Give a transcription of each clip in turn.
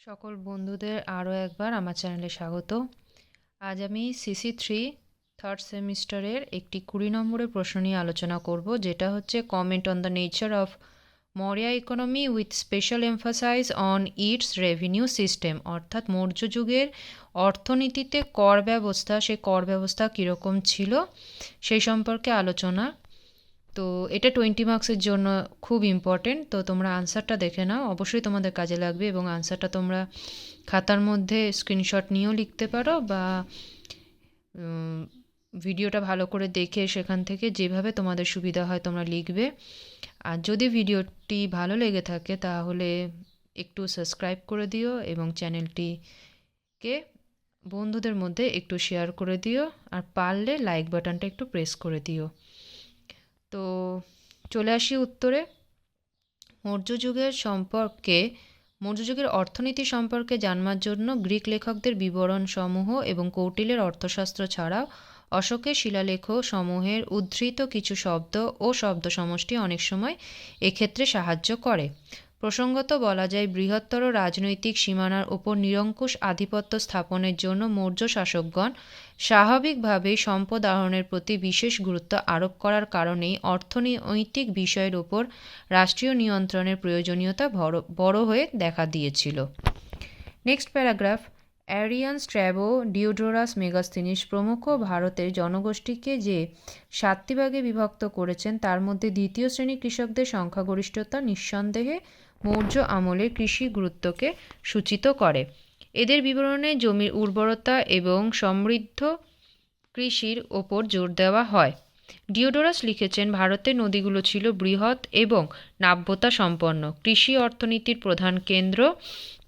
সকল বন্ধুদের আরও একবার আমার চ্যানেলে স্বাগত। আজ আমি সিসি থ্রি থার্ড সেমিস্টারের একটি কুড়ি নম্বরের প্রশ্ন নিয়ে আলোচনা করব, যেটা হচ্ছে comment on the nature of Mauryan economy with special emphasise on its revenue system অর্থাৎ মৌর্য যুগের অর্থনীতিতে কর ব্যবস্থা সেই কর ব্যবস্থা কীরকম ছিল, সেই সম্পর্কে আলোচনা তো এটা টোয়েন্টি মার্কসের জন্য খুব ইম্পর্টেন্ট তো তোমরা আনসারটা দেখে নাও। অবশ্যই তোমাদের কাজে লাগবে এবং আনসারটা তোমরা খাতার মধ্যে স্ক্রিনশট নিয়েও লিখতে পারো বা ভিডিওটা ভালো করে দেখে সেখান থেকে যেভাবে তোমাদের সুবিধা হয় তোমরা লিখবে। আর যদি ভিডিওটি ভালো লেগে থাকে তাহলে একটু সাবস্ক্রাইব করে দিও এবং চ্যানেলটিকে বন্ধুদের মধ্যে একটু শেয়ার করে দিও। আর পারলে লাইক বাটনটা একটু প্রেস করে দিও। তো চলে আসি উত্তরে। মৌর্য যুগের সম্পর্কে, মৌর্য যুগের অর্থনীতি সম্পর্কে জানবার জন্য গ্রিক লেখকদের বিবরণ সমূহ এবং কৌটিলের অর্থশাস্ত্র ছাড়াও অশোকের শিলালেখ সমূহের উদ্ধৃত কিছু শব্দ ও শব্দ সমষ্টি অনেক সময় এক্ষেত্রে সাহায্য করে। প্রসঙ্গত বলা যায়, বৃহত্তর রাজনৈতিক সীমানার ওপর নিরঙ্কুশ আধিপত্য স্থাপনের জন্য মৌর্য শাসকগণ স্বাভাবিকভাবেই সম্পদ আহরণের প্রতি বিশেষ গুরুত্ব আরোপ করার কারণেই অর্থনৈতিক বিষয়ের ওপর রাষ্ট্রীয় নিয়ন্ত্রণের প্রয়োজনীয়তা বড় হয়ে দেখা দিয়েছিল। Next paragraph Arrian Strabo Diodorus Megasthenes প্রমুখ ভারতের জনগোষ্ঠীকে যে সাতটি ভাগে বিভক্ত করেছেন, তার মধ্যে দ্বিতীয় শ্রেণির কৃষকদের সংখ্যাগরিষ্ঠতা নিঃসন্দেহে মৌর্য আমলে কৃষি গুরুত্বকে সূচিত করে। এদের বিবরণে জমির উর্বরতা এবং সমৃদ্ধ কৃষির ওপর জোর দেওয়া হয়। ডিওডোরাস লিখেছেন ভারতের নদীগুলো ছিল বৃহৎ এবং নাব্যতা সম্পন্ন। কৃষি অর্থনীতির প্রধান কেন্দ্র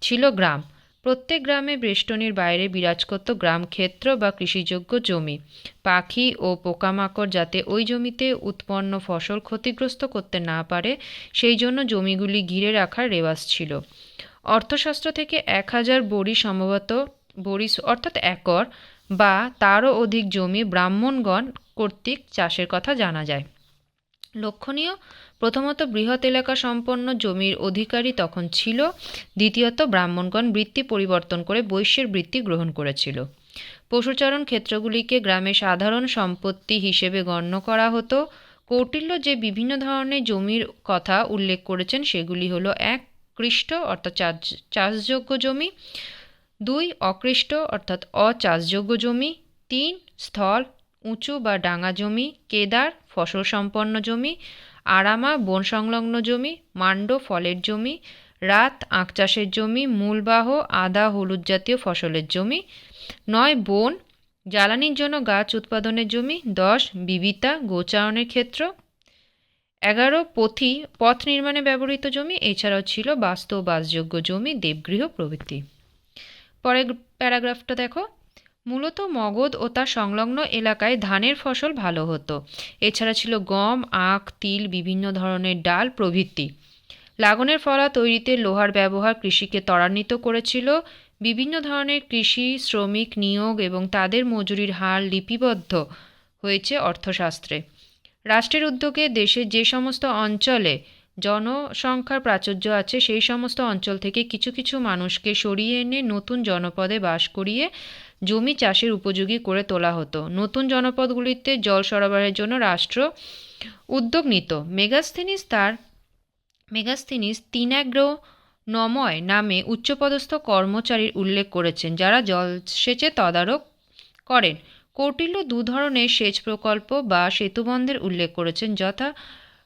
ছিল গ্রাম। প্রত্যেক গ্রামে বেষ্টনীর বাইরে বিরাজ করত গ্রাম ক্ষেত্র বা কৃষিযোগ্য জমি, পাখি ও পোকামাকড় যাতে ওই জমিতে উৎপন্ন ফসল ক্ষতিগ্রস্ত করতে না পারে, সেই জন্য জমিগুলি ঘিরে রাখার রেওয়াজ ছিল। অর্থশাস্ত্র থেকে এক হাজার বড়ি সম্ভবত বড়ি অর্থাৎ একর বা তারও অধিক জমি ব্রাহ্মণগণ কর্তৃক চাষের কথা জানা যায়। লক্ষণীয় প্রথমত বৃহৎ এলাকা সম্পন্ন জমির অধিকারী তখন ছিল, দ্বিতীয়ত ব্রাহ্মণগণ বৃত্তি পরিবর্তন করে বৈশ্যের বৃত্তি গ্রহণ করেছিল। পশুচারণ ক্ষেত্রগুলিকে গ্রামে সাধারণ সম্পত্তি হিসেবে গণ্য করা হতো। কৌটিল্য যে বিভিন্ন ধরনের জমির কথা উল্লেখ করেছেন, সেগুলি হলো এক কৃষ্ট, অর্থাৎ চাষ, চাষযোগ্য জমি, দুই অকৃষ্ট, অর্থাৎ অচাষযোগ্য জমি, তিন স্থল, উঁচু বা ডাঙা জমি, কেদার, ফসল সম্পন্ন জমি আরামা বন সংলগ্ন জমি, মান্ড ফলের জমি, রাত, আখ চাষের জমি, মূলবাহ, আদা, হলুদ জাতীয় ফসলের জমি, নয়, বন, জ্বালানির জন্য গাছ উৎপাদনের জমি, দশ, বিবিতা, গোচারণের ক্ষেত্র, এগারো, পথি, পথ নির্মাণে ব্যবহৃত জমি, এছাড়াও ছিল বাস্তব বাসযোগ্য জমি, দেবগৃহ প্রভৃতি। পরের প্যারাগ্রাফটা দেখো। মূলত মগধ ও তার সংলগ্ন এলাকায় ধানের ফসল ভালো হতো। এছাড়া ছিল গম, আখ, তিল, বিভিন্ন ধরনের ডাল প্রভৃতি। লাগনের ফলা তৈরিতে লোহার ব্যবহার কৃষিকে ত্বরান্বিত করেছিল। বিভিন্ন ধরনের কৃষি, শ্রমিক নিয়োগ এবং তাদের মজুরির হার লিপিবদ্ধ হয়েছে অর্থশাস্ত্রে। রাষ্ট্রের উদ্যোগে দেশের যে সমস্ত অঞ্চলে জনসংখ্যার প্রাচুর্য আছে, সেই সমস্ত অঞ্চল থেকে কিছু কিছু মানুষকে সরিয়ে এনে নতুন জনপদে বাস করিয়ে জমি চাষের উপযোগী করে তোলা হতো। নতুন জনপদগুলিতে জল সরবরাহের জন্য রাষ্ট্র উদ্যোগ নিত। মেগাস্থেনিস তার, মেগাস্থেনিস তিনাগ্র নময় নামে উচ্চপদস্থ কর্মচারীর উল্লেখ করেছেন, যারা জলসেচে তদারক করেন। কৌটিল্য দু ধরনের সেচ প্রকল্প বা সেতুবন্ধের উল্লেখ করেছেন, যথা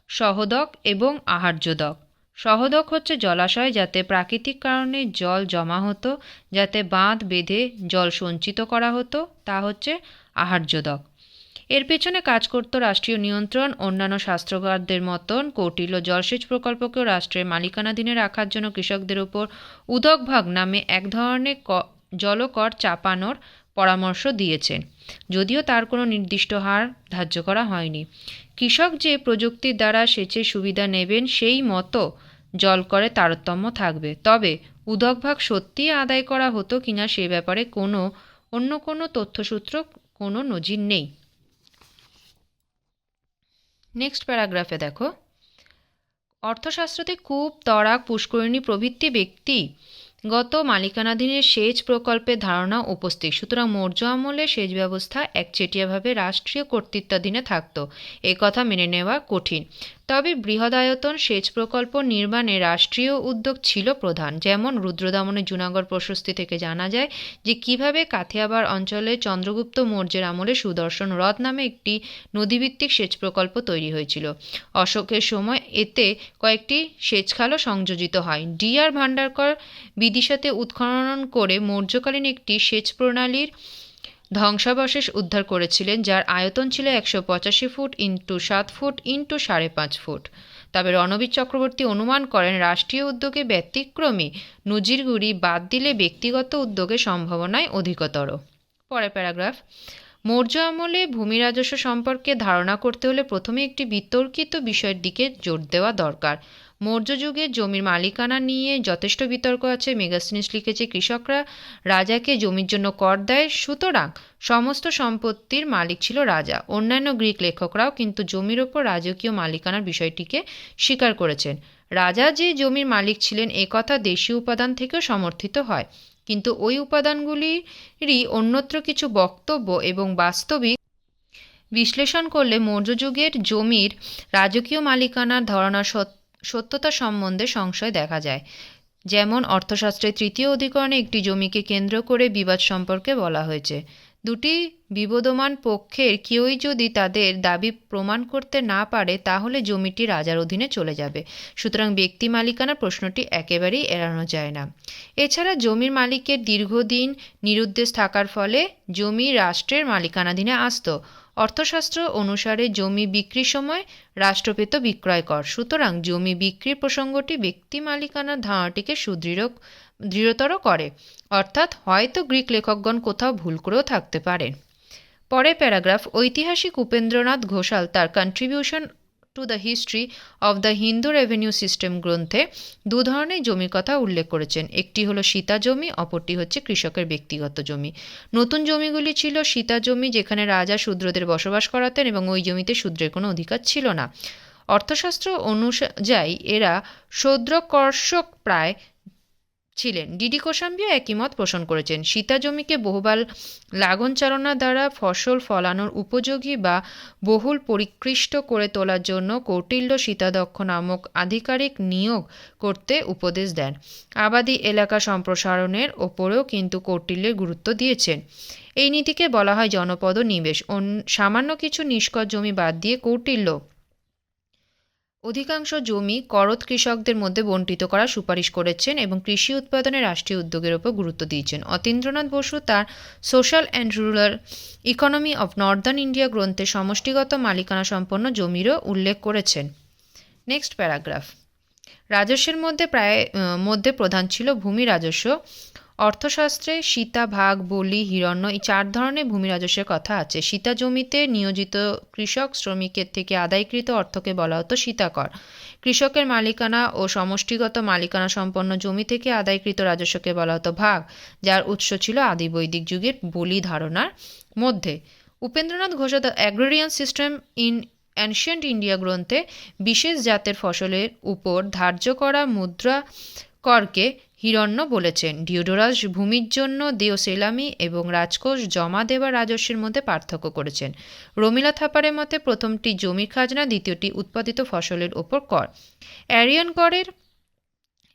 সহদক এবং আহার্যদক। সহদক হচ্ছে জলাশয় যাতে প্রাকৃতিক কারণে জল জমা হতো, যাতে বাঁধ বেঁধে জল সঞ্চিত করা হতো, তা হচ্ছে আহার্যদক। এর পেছনে কাজ করত রাষ্ট্রীয় নিয়ন্ত্রণ, অন্যান্য শাস্ত্রকারদের মতন কৌটিল্য জলসেচ প্রকল্পকেও রাষ্ট্রের মালিকানাধীনে রাখার জন্য কৃষকদের উপর উদকভাগ নামে এক ধরনের জলকর চাপানোর পরামর্শ দিয়েছেন। যদিও তার কোনো নির্দিষ্ট হার ধার্য করা হয়নি। কৃষক যে প্রযুক্তির দ্বারা সেচের সুবিধা নেবেন, সেই মতো জল করে তারতম্য থাকবে। তবে উদকভাগ সত্যিই আদায় করা হতো কিনা সে ব্যাপারে কোনো, অন্য কোনো তথ্যসূত্র কোনো নজির নেই। নেক্সট প্যারাগ্রাফে দেখো। অর্থশাস্ত্রতে কূপ তরাক পুষ্করিণী প্রভৃতি ব্যক্তি গত মালিকানাধীনের সেচ প্রকল্পের ধারণা উপস্থিত। সুতরাং মৌর্য আমলে সেচ ব্যবস্থা একচেটিয়াভাবে রাষ্ট্রীয় কর্তৃত্বাধীনে থাকত। এ কথা মেনে নেওয়া কঠিন। তবে বৃহদায়তন সেচ প্রকল্প নির্মাণে রাষ্ট্রীয় উদ্যোগ ছিল প্রধান। যেমন রুদ্রদমনের জুনাগড় প্রশস্তি থেকে জানা যায় যে কীভাবে কাথিয়াবার অঞ্চলে চন্দ্রগুপ্ত মৌর্যের আমলে সুদর্শন হ্রদ নামে একটি নদীভিত্তিক সেচ প্রকল্প তৈরি হয়েছিল। অশোকের সময় এতে কয়েকটি সেচখালও সংযোজিত হয়। ডিআর ভান্ডারকর বিদিশাতে উৎখনন করে মৌর্যকালীন একটি সেচ প্রণালীর ধ্বংসাবশেষ উদ্ধার করেছিলেন, যার আয়তন ছিল একশো পঁচাশি ফুট ইন্টু সাত ফুট ইন্টু সাড়ে পাঁচ ফুট। তবে রণবীর চক্রবর্তী অনুমান করেন, রাষ্ট্রীয় উদ্যোগে ব্যতিক্রমী নজিরগুড়ি বাদ দিলে ব্যক্তিগত উদ্যোগের সম্ভাবনায় অধিকতর। পরে প্যারাগ্রাফ। মৌর্য আমলে ভূমি রাজস্ব সম্পর্কে ধারণা করতে হলে প্রথমে একটি বিতর্কিত বিষয়ের দিকে জোর দেওয়া দরকার। মৌর্য যুগে জমির মালিকানা নিয়ে যথেষ্ট বিতর্ক আছে। মেগাস্টিনিস লিখেছে, কৃষকরা রাজাকে জমির জন্য কর দেয়, সুতরাং সমস্ত সম্পত্তির মালিক ছিল রাজা। অন্যান্য গ্রিক লেখকরাও কিন্তু জমির ওপর রাজকীয় মালিকানার বিষয়টিকে স্বীকার করেছেন। রাজা যে জমির মালিক ছিলেন, এ কথা দেশীয় উপাদান থেকেও সমর্থিত হয়। কিন্তু ওই উপাদানগুলিরই অন্যত্র কিছু বক্তব্য এবং বাস্তবিক বিশ্লেষণ করলে মৌর্য যুগের জমির রাজকীয় মালিকানার ধারণার সত্যতা সম্বন্ধে সংশয় দেখা যায়। যেমন অর্থশাস্ত্রের তৃতীয় অধিকরণে একটি জমিকে কেন্দ্র করে বিবাদ সম্পর্কে বলা হয়েছে। দুটি বিবদমান পক্ষের কেউই যদি তাদের দাবি প্রমাণ করতে না পারে, তাহলে জমিটি রাজার অধীনে চলে যাবে। সুতরাং ব্যক্তি মালিকানার প্রশ্নটি একেবারেই এড়ানো যায় না। এছাড়া জমির মালিকের দীর্ঘদিন নিরুদ্দেশ থাকার ফলে জমি রাষ্ট্রের মালিকানাধীনে আসতো। অর্থশাস্ত্র অনুসারে জমি বিক্রির সময় রাষ্ট্রপেত বিক্রয় কর সুতরাং জমি বিক্রির প্রসঙ্গটি ব্যক্তি মালিকানার ধারণাটিকে সুদৃঢ়, দৃঢ়তর করে। অর্থাৎ হয়তো গ্রিক লেখকগণ কোথাও ভুল করেও থাকতে পারেন পরে প্যারাগ্রাফ, ঐতিহাসিক উপেন্দ্রনাথ ঘোষাল তার contribution to the history of the Hindu revenue system গ্রন্থে দু ধরনের জমির কথা উল্লেখ করেছেন। একটি হলো সীতা জমি, অপরটি হচ্ছে কৃষকের ব্যক্তিগত জমি। নতুন জমিগুলি ছিল সীতা জমি যেখানে রাজা শূদ্রদের বসবাস করাতেন এবং ওই জমিতে শূদ্রের কোনো অধিকার ছিল না। অর্থশাস্ত্র অনুযায়ী এরা শূদ্রকর্ষক প্রায় ছিলেন। ডিডি কোশাম্বিও একই মত পোষণ করেছেন। সীতা জমিকে বহুবার লাগন চালনা দ্বারা ফসল ফলানোর উপযোগী বা বহুল পরিকৃষ্ট করে তোলার জন্য কৌটিল্য সীতাদক্ষ নামক আধিকারিক নিয়োগ করতে উপদেশ দেন। আবাদি এলাকা সম্প্রসারণের ওপরেও কিন্তু কৌটিল্যের গুরুত্ব দিয়েছেন। এই নীতিকে বলা হয় জনপদ নিবেশ। সামান্য কিছু নিষ্কর জমি বাদ দিয়ে কৌটিল্য অধিকাংশ জমি করত কৃষকদের মধ্যে বণ্টিত করার সুপারিশ করেছেন এবং কৃষি উৎপাদনে রাষ্ট্রীয় উদ্যোগের ওপর গুরুত্ব দিয়েছেন। অতীন্দ্রনাথ বসু তার social and rural economy of northern India গ্রন্থে সমষ্টিগত মালিকানা সম্পন্ন জমিরও উল্লেখ করেছেন। Next paragraph. রাজস্বের মধ্যে প্রায় মধ্যে প্রধান ছিল ভূমি রাজস্ব। অর্থশাস্ত্রে সীতা, ভাগ, বলি, হিরণ্য এই চার ধরনের ভূমি রাজস্বের কথা আছে। সীতা জমিতে নিয়োজিত কৃষক, শ্রমিকের থেকে আদায়কৃত অর্থকে বলা হতো সীতাকর। কৃষকের মালিকানা ও সমষ্টিগত মালিকানা সম্পন্ন জমি থেকে আদায়কৃত রাজস্বকে বলা হতো ভাগ, যার উৎস ছিল আদি বৈদিক যুগের বলি ধারণার মধ্যে। Upendranath Ghosh the agrarian system in ancient India গ্রন্থে বিশেষ জাতের ফসলের উপর ধার্য করা মুদ্রা করকে হিরণ্য বলেছেন, ডিওডোরাস ভূমির জন্য দেও সেলামি এবং রাজকোষ জমা দেওয়া রাজস্বের মধ্যে পার্থক্য করেছেন। রমিলা থাপারের মতে প্রথমটি জমির খাজনা, দ্বিতীয়টি উৎপাদিত ফসলের ওপর কর। অ্যারিয়ন করের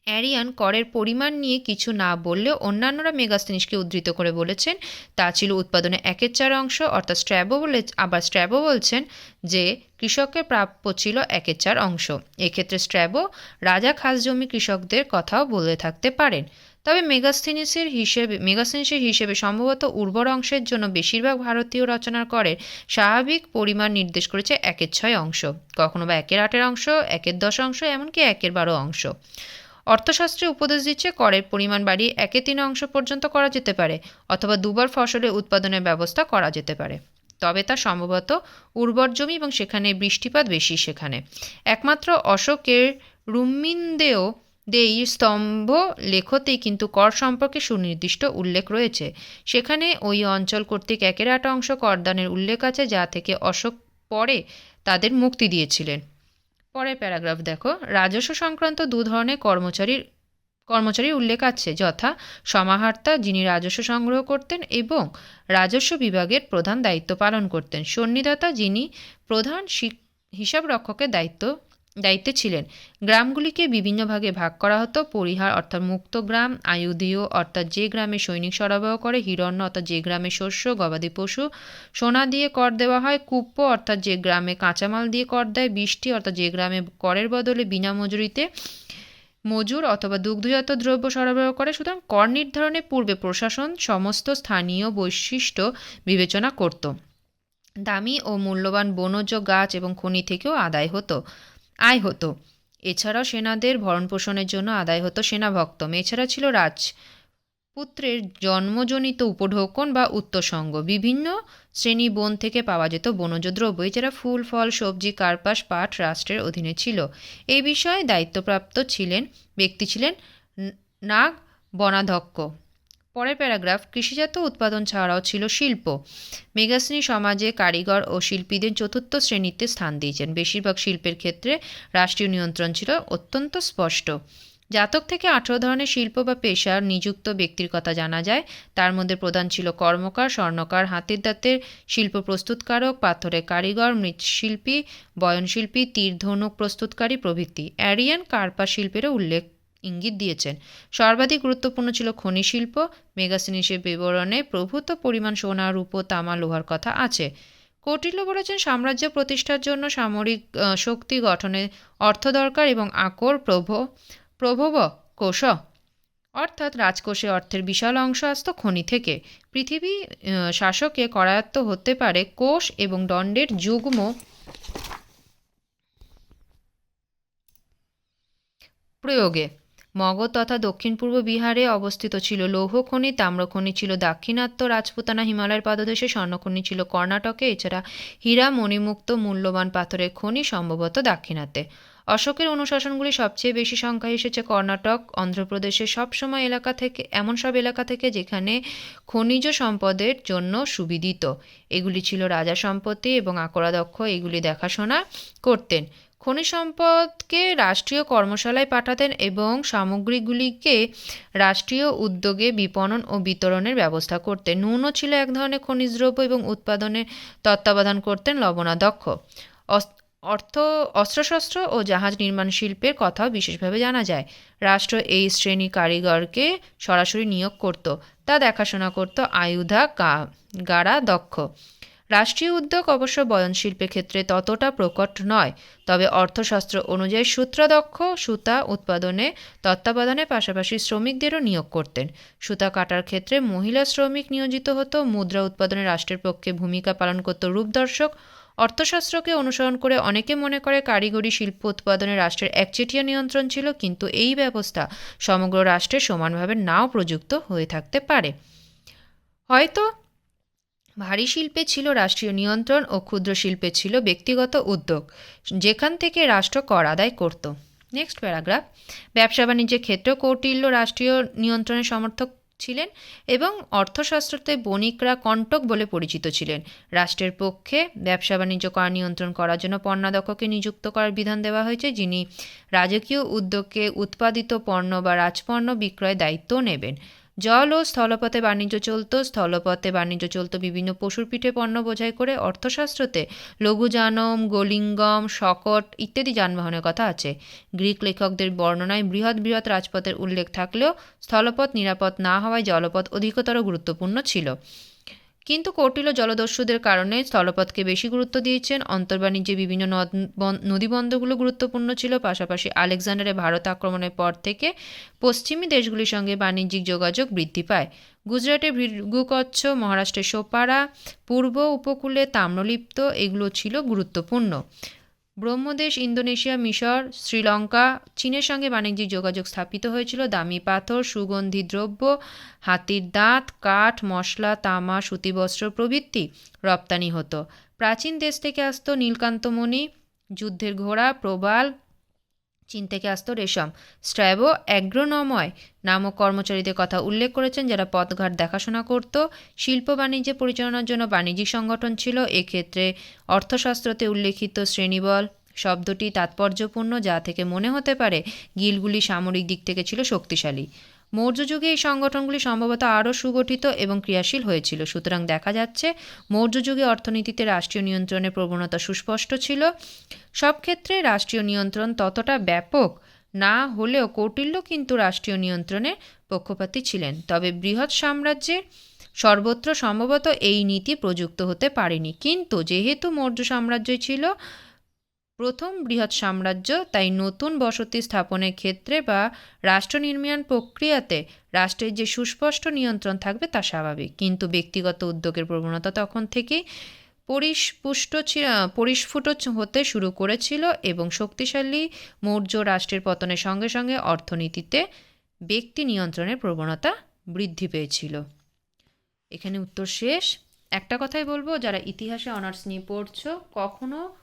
অ্যারিয়ান করের পরিমাণ নিয়ে কিছু না বললেও অন্যান্যরা মেগাস্তিনিসকে উদ্ধৃত করে বলেছেন, তা ছিল উৎপাদনে একের চার অংশ, অর্থাৎ স্ট্র্যাবো বলে, আবার স্ট্র্যাবো বলছেন যে কৃষকের প্রাপ্য ছিল একের চার অংশ। এক্ষেত্রে স্ট্র্যাবো রাজা খাস জমি কৃষকদের কথাও বলে থাকতে পারেন। তবে মেগাস্থিনিসের হিসেবে মেগাস্থিনিসের হিসেবে সম্ভবত উর্বর অংশের জন্য বেশিরভাগ ভারতীয় রচনার করের স্বাভাবিক পরিমাণ নির্দেশ করেছে একের ছয় অংশ। কখনো বা একের আটের অংশ, একের দশ অংশ, এমনকি একের বারো অংশ। অর্থশাস্ত্রে উপদেশ দিচ্ছে করের পরিমাণ বাড়িয়ে একে তিন অংশ পর্যন্ত করা যেতে পারে, অথবা দুবার ফসলের উৎপাদনের ব্যবস্থা করা যেতে পারে। তবে তা সম্ভবত উর্বর জমি এবং সেখানে বৃষ্টিপাত বেশি সেখানে। একমাত্র অশোকের রুমিনদেও দেই স্তম্ভ লেখতেই কিন্তু কর সম্পর্কে সুনির্দিষ্ট উল্লেখ রয়েছে। সেখানে ওই অঞ্চল কর্তৃক একের আট অংশ করদানের উল্লেখ আছে, যা থেকে অশোক পরে তাদের মুক্তি দিয়েছিলেন। পরের প্যারাগ্রাফ দেখো। রাজস্ব সংক্রান্ত দু ধরনের কর্মচারীর কর্মচারীর উল্লেখ আছে, যথা সমাহর্তা যিনি রাজস্ব সংগ্রহ করতেন এবং রাজস্ব বিভাগের প্রধান দায়িত্ব পালন করতেন। সন্নিদাতা যিনি প্রধান হিসাব রক্ষকের দায়িত্ব দায়িত্বে ছিলেন। গ্রামগুলিকে বিভিন্ন ভাগে ভাগ করা হতো। পরিহার অর্থাৎ মুক্ত গ্রাম, আয়ুধীয় অর্থাৎ যে গ্রামে সৈনিক সরবরাহ করে, হিরণ্য অর্থাৎ যে গ্রামে শস্য, গবাদি পশু, সোনা দিয়ে কর দেওয়া হয়। কুপ্প অর্থাৎ যে গ্রামে কাঁচামাল দিয়ে কর দেয়, বৃষ্টি অর্থাৎ যে গ্রামে করের বদলে বিনা মজুরিতে মজুর অথবা দুগ্ধজাত দ্রব্য সরবরাহ করে। সুতরাং কর নির্ধারণের পূর্বে প্রশাসন সমস্ত স্থানীয় বৈশিষ্ট্য বিবেচনা করত। দামি ও মূল্যবান বনজ গাছ এবং খনি থেকেও আদায় হতো। আয় হতো। এছাড়াও সেনাদের ভরণ পোষণের জন্য আদায় হতো সেনাভক্তম এছাড়া ছিল রাজ পুত্রের জন্মজনিত উপঢৌকন বা উত্তরসঙ্গ। বিভিন্ন শ্রেণি বন থেকে পাওয়া যেত বনজ দ্রব্য। এছাড়া ফুল, ফল, সবজি, কার্পাস, পাট রাষ্ট্রের অধীনে ছিল। এই বিষয়ে দায়িত্বপ্রাপ্ত ছিলেন, ব্যক্তি ছিলেন নাগ বনাধ্যক্ষ। পরের প্যারাগ্রাফ, কৃষিজাত উৎপাদন ছাড়াও ছিল শিল্প। মেগাশ্রেণী সমাজে কারিগর ও শিল্পীদের চতুর্থ শ্রেণীতে স্থান দিয়েছেন। বেশিরভাগ শিল্পের ক্ষেত্রে রাষ্ট্রীয় নিয়ন্ত্রণ ছিল অত্যন্ত স্পষ্ট। জাতক থেকে আঠারো ধরনের শিল্প বা পেশার নিযুক্ত ব্যক্তির কথা জানা যায়। তার মধ্যে প্রধান ছিল কর্মকার, স্বর্ণকার, হাতের দাঁতের শিল্প প্রস্তুতকারক, পাথরের কারিগর, মৃৎশিল্পী, বয়নশিল্পী, তীর ধনুক প্রস্তুতকারী প্রভৃতি। অ্যারিয়ান কার্পা শিল্পেরও উল্লেখ ইঙ্গিত দিয়েছেন। সর্বাধিক গুরুত্বপূর্ণ ছিল খনি শিল্প মেগাসিনিসের বিবরণে প্রভূত পরিমাণ সোনা রূপো তামা লোহার কথা আছে। কৌটিল্য বলেছেন, সাম্রাজ্য প্রতিষ্ঠার জন্য সামরিক শক্তি গঠনে অর্থ দরকার এবং আকর প্রভ, প্রভব কোষ। অর্থাৎ রাজকোষে অর্থের বিশাল অংশ আসত খনি থেকে। পৃথিবী শাসকে করায়ত্ত হতে পারে কোষ এবং দণ্ডের যুগ্ম প্রয়োগে। মগধ তথা দক্ষিণ পূর্ব বিহারে অবস্থিত ছিল লৌহ খনি তাম্রখনি ছিল দাক্ষিণাত্য রাজপুতানা হিমালয়ের পাদদেশে স্বর্ণখনি ছিল কর্ণাটকে, এছাড়া হীরা, মণিমুক্ত, মূল্যবান পাথরের খনি সম্ভবত দাক্ষিণাত্যে। অশোকের অনুশাসনগুলি সবচেয়ে বেশি সংখ্যায় এসেছে কর্ণাটক, অন্ধ্রপ্রদেশের সবসময় এলাকা থেকে, এমন সব এলাকা থেকে যেখানে খনিজ সম্পদের জন্য সুবিদিত। এগুলি ছিল রাজা সম্পত্তি এবং আকরাধ্যক্ষ, এগুলি দেখাশোনা করতেন। খনিজ সম্পদকে রাষ্ট্রীয় কর্মশালায় পাঠাতেন এবং সামগ্রীগুলিকে রাষ্ট্রীয় উদ্যোগে বিপণন ও বিতরণের ব্যবস্থা করতেন। নুনও ছিল এক ধরনের খনিজ দ্রব্য এবং উৎপাদনের তত্ত্বাবধান করতেন লবণাধ্যক্ষ। অর্থ, অস্ত্রশস্ত্র ও জাহাজ নির্মাণ শিল্পের কথাও বিশেষভাবে জানা যায়। রাষ্ট্র এই শ্রেণি কারিগরকে সরাসরি নিয়োগ করত। তা দেখাশোনা করত আয়ুধা গা- গারা দক্ষ রাষ্ট্রীয় উদ্যোগ অবশ্য বয়ন শিল্পের ক্ষেত্রে ততটা প্রকট নয়, তবে অর্থশাস্ত্র অনুযায়ী সূত্রাদক্ষ সুতা উৎপাদনে তত্ত্বাবধানের পাশাপাশি শ্রমিকদেরও নিয়োগ করতেন। সুতা কাটার ক্ষেত্রে মহিলা শ্রমিক নিয়োজিত হতো, মুদ্রা উৎপাদনে রাষ্ট্রের পক্ষে ভূমিকা পালন করত রূপদর্শক অর্থশাস্ত্রকে অনুসরণ করে অনেকে মনে করে কারিগরি শিল্প উৎপাদনে রাষ্ট্রের একচেটিয়া নিয়ন্ত্রণ ছিল, কিন্তু এই ব্যবস্থা সমগ্র রাষ্ট্রে সমানভাবে নাও প্রযুক্ত হয়ে থাকতে পারে। হয়তো ভারী শিল্পে ছিল রাষ্ট্রীয় নিয়ন্ত্রণ ও ক্ষুদ্র শিল্পে ছিল ব্যক্তিগত উদ্যোগ, যেখান থেকে রাষ্ট্র কর আদায় করত। নেক্সট প্যারাগ্রাফ ব্যবসা বাণিজ্যের ক্ষেত্রেও কৌটিল্য রাষ্ট্রীয় নিয়ন্ত্রণের সমর্থক ছিলেন এবং অর্থশাস্ত্রতে বণিকরা কণ্টক বলে পরিচিত ছিলেন। রাষ্ট্রের পক্ষে ব্যবসা বাণিজ্য কর নিয়ন্ত্রণ করার জন্য পণ্যাধ্যক্ষকে নিযুক্ত করার বিধান দেওয়া হয়েছে, যিনি রাজকীয় উদ্যোগকে উৎপাদিত পণ্য বা রাজপণ্য বিক্রয়ের দায়িত্ব নেবেন। জল ও স্থলপথে বাণিজ্য চলত, স্থলপথে বাণিজ্য চলত বিভিন্ন পশুর পিঠে পণ্য বোঝাই করে অর্থশাস্ত্রতে লঘুজানম গোলিঙ্গম, শকট ইত্যাদি যানবাহনের কথা আছে। গ্রিক লেখকদের বর্ণনায় বৃহৎ বৃহৎ রাজপথের উল্লেখ থাকলেও স্থলপথ নিরাপদ না হওয়ায় জলপথ অধিকতর গুরুত্বপূর্ণ ছিল। কিন্তু কৌটিল্য জলদস্যুদের কারণে স্থলপথকে বেশি গুরুত্ব দিয়েছেন। অন্তর্বাণিজ্যে বিভিন্ন নদ, বন- নদীবন্দরগুলো গুরুত্বপূর্ণ ছিল। পাশাপাশি আলেকজান্ডারে ভারত আক্রমণের পর থেকে পশ্চিমী দেশগুলির সঙ্গে বাণিজ্যিক যোগাযোগ বৃদ্ধি পায়। গুজরাটের ভৃগুকচ্ছ, মহারাষ্ট্রের সোপারা, পূর্ব উপকূলে তাম্রলিপ্ত, এগুলো ছিল গুরুত্বপূর্ণ। ব্রহ্মদেশ, ইন্দোনেশিয়া, মিশর, শ্রীলঙ্কা, চীনের সঙ্গে বাণিজ্যিক যোগাযোগ স্থাপিত হয়েছিল। দামি পাথর, সুগন্ধি দ্রব্য, হাতির দাঁত, কাঠ, মশলা, তামা সুতিবস্ত্র প্রভৃতি রপ্তানি হতো। প্রাচীন দেশ থেকে আসত নীলকান্তমণি, যুদ্ধের ঘোড়া, প্রবাল চীন থেকে আসতো রেশম। স্ট্র্যাবো অ্যাগ্রোনময় নামক কর্মচারীদের কথা উল্লেখ করেছেন যারা পথঘাট দেখাশোনা করত। শিল্প বাণিজ্য পরিচালনার জন্য বাণিজ্যিক সংগঠন ছিল। এক্ষেত্রে অর্থশাস্ত্রতে উল্লেখিত শ্রেণীবল শব্দটি তাৎপর্যপূর্ণ, যা থেকে মনে হতে পারে গিলগুলি সামরিক দিক থেকে ছিল শক্তিশালী। মৌর্য যুগে এই সংগঠনগুলি সম্ভবত আরও সুগঠিত এবং ক্রিয়াশীল হয়েছিল। সুতরাং দেখা যাচ্ছে মৌর্য যুগে অর্থনীতিতে রাষ্ট্রীয় নিয়ন্ত্রণের প্রবণতা সুস্পষ্ট ছিল। সব ক্ষেত্রে রাষ্ট্রীয় নিয়ন্ত্রণ ততটা ব্যাপক না হলেও কৌটিল্য কিন্তু রাষ্ট্রীয় নিয়ন্ত্রণের পক্ষপাতী ছিলেন। তবে বৃহৎ সাম্রাজ্যের সর্বত্র সম্ভবত এই নীতি প্রযুক্ত হতে পারেনি। কিন্তু যেহেতু মৌর্য সাম্রাজ্যই ছিল প্রথম বৃহৎ সাম্রাজ্য তাই নতুন বসতি স্থাপনের ক্ষেত্রে বা রাষ্ট্র নির্মাণ প্রক্রিয়াতে রাষ্ট্রের যে সুস্পষ্ট নিয়ন্ত্রণ থাকবে তা স্বাভাবিক। কিন্তু ব্যক্তিগত উদ্যোগের প্রবণতা তখন থেকেই পরিস্পুষ্ট পরিস্ফুট হতে শুরু করেছিল এবং শক্তিশালী মৌর্য রাষ্ট্রের পতনের সঙ্গে সঙ্গে অর্থনীতিতে ব্যক্তি নিয়ন্ত্রণের প্রবণতা বৃদ্ধি পেয়েছিল। এখানে উত্তর শেষ। একটা কথাই বলব, যারা ইতিহাসে অনার্স নিয়ে পড়ছো, কখনো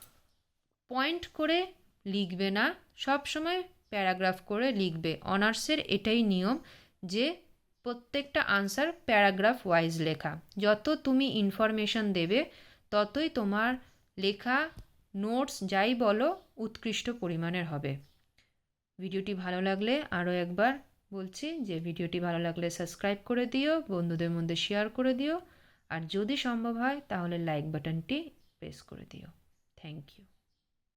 পয়েন্ট করে লিখবে না, সব সময় প্যারাগ্রাফ করে লিখবে। অনার্সের এটাই নিয়ম যে প্রত্যেকটা আনসার প্যারাগ্রাফ ওয়াইজ লেখা। যত তুমি ইনফরমেশন দেবে, ততই তোমার লেখা নোটস যাই বলো উৎকৃষ্ট পরিমাণের হবে। ভিডিওটি ভালো লাগলে আরও একবার বলছি যে ভিডিওটি ভালো লাগলে সাবস্ক্রাইব করে দিও, বন্ধুদের মধ্যে শেয়ার করে দিও, আর যদি সম্ভব হয় তাহলে লাইক বাটনটি প্রেস করে দিও। Thank you.